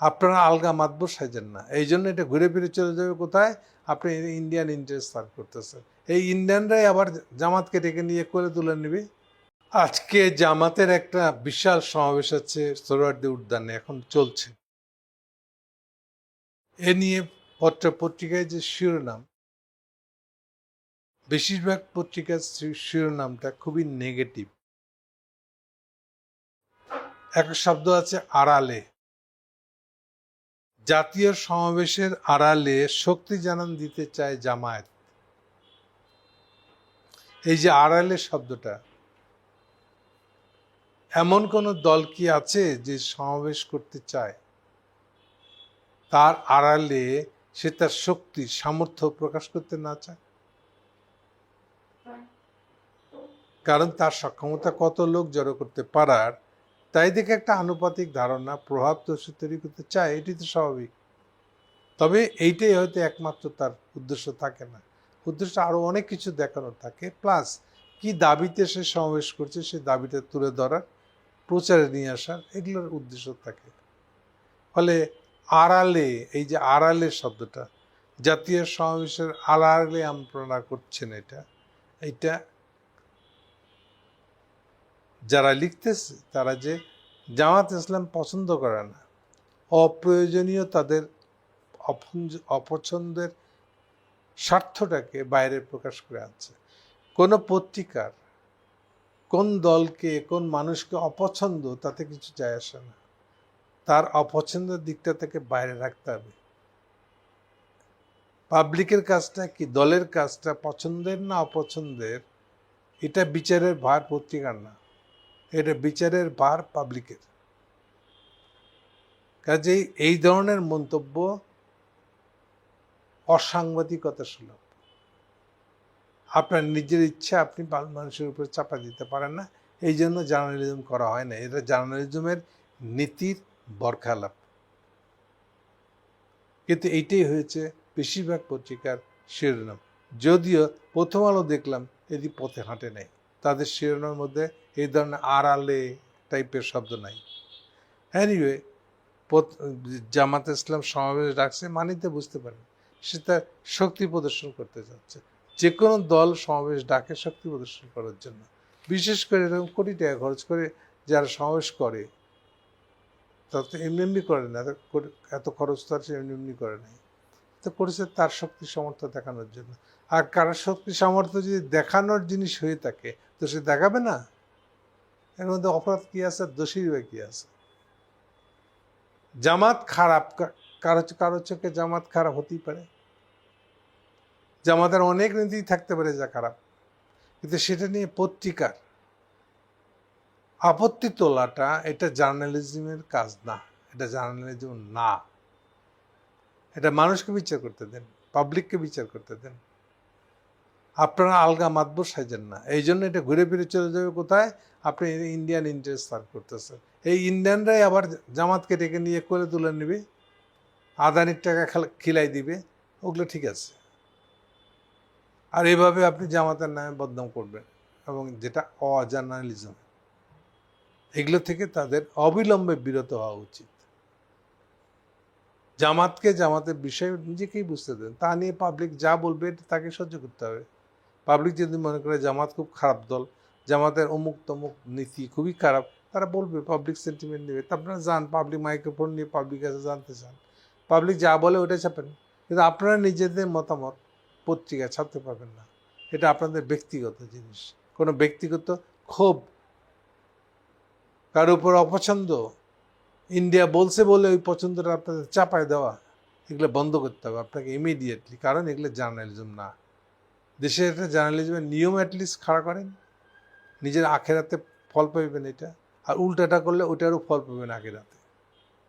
আপনারা আলগা মাতবর সাজেন না। এই জন্য এটা ঘুরে ফিরে চলে যাবে কোথায়? আপনি ইন্ডিয়ান ইন্টারেস্ট সার্ভ করতেছেন। এই ইন্ডিয়ানরাই আবার জামাতকে ডেকে নিয়ে করে তুলে নেবে। আজকে জামাতের একটা বিশাল সমাবেশ আছে সোহরাওয়ার্দী উদ্যানে এখন চলছে। এ নিয়ে পত্র পত্রিকায় যে শিরোনাম, বেশিরভাগ পত্রিকার শিরোনামটা খুবই নেগেটিভ একটা শব্দ আছে আড়ালে। জাতীয় সমাবেশের আড়ালে শক্তি জানান দিতে চায় জামায়াত। এই যে আড়ালে শব্দটা, এমন কোন দল কি আছে যে সমাবেশ করতে চায়? তার আড়ালে সে তার শক্তি, সামর্থ্য প্রকাশ করতে না চায়? কারণ তার সক্ষমতা কত লোক জড়ো করতে পারার তাই দেখে একটা আনুপাতিক ধারণা, প্রভাব সে তৈরি করতে চায়, এটি তো স্বাভাবিক। তবে এইটাই হয়তো একমাত্র তার উদ্দেশ্য থাকে না। উদ্দেশ্য আরও অনেক কিছু দেখানোর থাকে। প্লাস, কি দাবিতে সে সমাবেশ করছে, সে দাবিটা তুলে ধরার, প্রচারে নিয়ে আসার, এগুলোর উদ্দেশ্য থাকে। ফলে আড়ালে, এই যে আড়ালে শব্দটা, জাতীয় সমাবেশের আড়ালে আপনারা করছেন এটা এটা যারা লিখতেছে, তারা যে জামাত ইসলাম পছন্দ করে না, অপ্রয়োজনীয় তাদের অপছন্দের স্বার্থটাকে বাইরে প্রকাশ করে আনছে। কোনো পত্রিকার কোন দলকে, কোন মানুষকে অপছন্দ, তাতে কিছু যায় আসে না। তার অপছন্দের দিকটা থেকে বাইরে রাখতে হবে। পাবলিকের কাজটা কি, দলের কাজটা পছন্দের না অপছন্দের? এটা বিচারের ভার পত্রিকার না। এটা বিচারের ভার পাবলিকের। কাজেই এই ধরনের মন্তব্য অসাংবাদিকতা সুলভ। আপনার নিজের ইচ্ছা আপনি মানুষের উপর চাপা দিতে পারেন না। এই জন্য জার্নালিজম করা হয় না। এটা জার্নালিজমের নীতির বরখালাপ। কিন্তু এইটাই হয়েছে বেশিরভাগ পত্রিকার শিরোনাম। যদিও প্রথম আলো দেখলাম এটি পথে হাঁটে নাই। তাদের শিরোনামের মধ্যে এই ধরনের আড়ালে টাইপের শব্দ নাই। অ্যানিওয়ে জামাত ইসলাম সমাবেশ ডাকছে মানিতে বুঝতে পারেন। সে তার শক্তি প্রদর্শন করতে যাচ্ছে। যে কোনো দল সমাবেশ ডাকে শক্তি প্রদর্শন করার জন্য। বিশেষ করে এরকম কোটি টাকা খরচ করে যারা সমাবেশ করে, তারা তো এমনি এমনি করে না। এত খরচ তো আর সে এমনি এমনি করে নাই। তো করেছে, তার শক্তি সামর্থ্য দেখানোর জন্য। আর কারোর শক্তি সামর্থ্য যদি দেখানোর জিনিস হয়ে থাকে, তো সে দেখাবে না? এর মধ্যে অপরাধ কি আছে? দোষীর বা কি আছে? জামাত খারাপ, কারও কারও চোখে জামাত খারাপ হতেই পারে। জামাতের অনেক নীতি থাকতে পারে যা খারাপ। কিন্তু সেটা নিয়ে পত্রিকার আপত্তি তোলাটা এটা জার্নালিজমের কাজ না, এটা জার্নালিজম না। এটা মানুষকে বিচার করতে দেন পাবলিককে বিচার করতে দেন। আপনারা আলগা মাতবর সাজেন না। এই জন্য এটা ঘুরে ফিরে চলে যাবে কোথায়? আপনি ইন্ডিয়ান ইন্টারেস্ট সার্ভ করতেছেন। এই ইন্ডিয়ানরাই আবার জামাতকে ডেকে নিয়ে করে তুলে নেবে, আদানির টাকা খেলা- খিলাই দিবে, ওগুলো ঠিক আছে। আর এভাবে আপনি জামাতের নামে বদনাম করবেন এবং যেটা অজার্নালিজম, এগুলো থেকে তাদের অবিলম্বে বিরত হওয়া উচিত। জামাতকে জামাতের বিষয় নিজেকেই বুঝতে দেন। তা নিয়ে পাবলিক যা বলবে তাকে সহ্য করতে হবে। পাবলিক যদি মনে করে জামাত খুব খারাপ দল, জামাতের অমুক তমুক নীতি খুবই খারাপ, তারা বলবে পাবলিক সেন্টিমেন্ট নেবে। তা আপনারা যান পাবলিক মাইক্রোফোন নিয়ে পাবলিক কাছে জানতে চান। পাবলিক যা বলে ওটা ছাপেন। কিন্তু আপনারা নিজেদের মতামত পত্রিকা ছাপতে পারবেন না। এটা আপনাদের ব্যক্তিগত জিনিস। কোনো ব্যক্তিগত ক্ষোভ কারোর উপর অপছন্দ ইন্ডিয়া বলছে বলে ওই পছন্দটা আপনাদের চাপায় দেওয়া। এগুলো বন্ধ করতে হবে। আপনাকে ইমিডিয়েটলি কারণ এগুলো জার্নালিজম না। দেশের একটা জার্নালিজমের নিয়ম অ্যাটলিস্ট খাড়া করেন। নিজের আখেরাতে ফল পাইবেন এটা। আর উল্টাটা করলে ওটারও ফল পাবেন আখেরাতে।